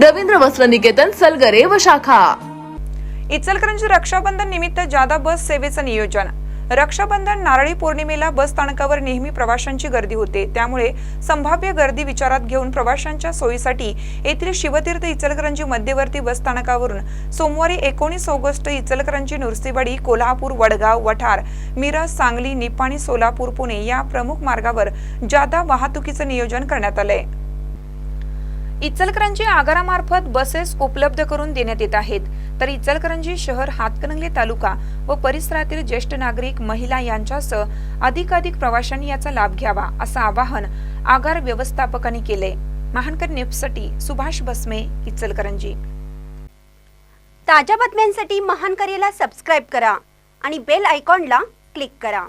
रवींद्र वस्त्र निकेतन सलगरे व शाखा. इचलकरंजी रक्षाबंधन निमित्त जादा बस सेवेचं नियोजन. रक्षाबंधन नारळी पौर्णिमेला बस स्थानकावर नेहमी प्रवाशांची गर्दी होते. त्यामुळे संभाव्य गर्दी विचारात घेऊन प्रवाशांच्या सोयीसाठी येथील शिवतीर्थ इचलकरंजी मध्यवर्ती बस स्थानकावरून सोमवारी एकोणीस ऑगस्ट इचलकरंजी नुरसीवाडी कोल्हापूर वडगाव वठार मिरज सांगली निपाणी सोलापूर पुणे या प्रमुख मार्गावर जादा वाहतुकीचं नियोजन करण्यात आलंय. इचलकरंजी आगारामार्फत बसेस उपलब्ध करून देण्यात येत आहेत. तर इचलकरंजी शहर हातकणंगले तालुका व परिसरातील ज्येष्ठ नागरिक महिला यांच्यासह अधिकाधिक प्रवाशांनी याचा लाभ घ्यावा असं आवाहन आगार व्यवस्थापकांनी केले महानकर न्यूजसाठी सुभाष बसमे इचलकरंजी. ताज्या बातम्यांसाठी महानकरेला सबस्क्राईब करा आणि बेल आयकॉनला क्लिक करा.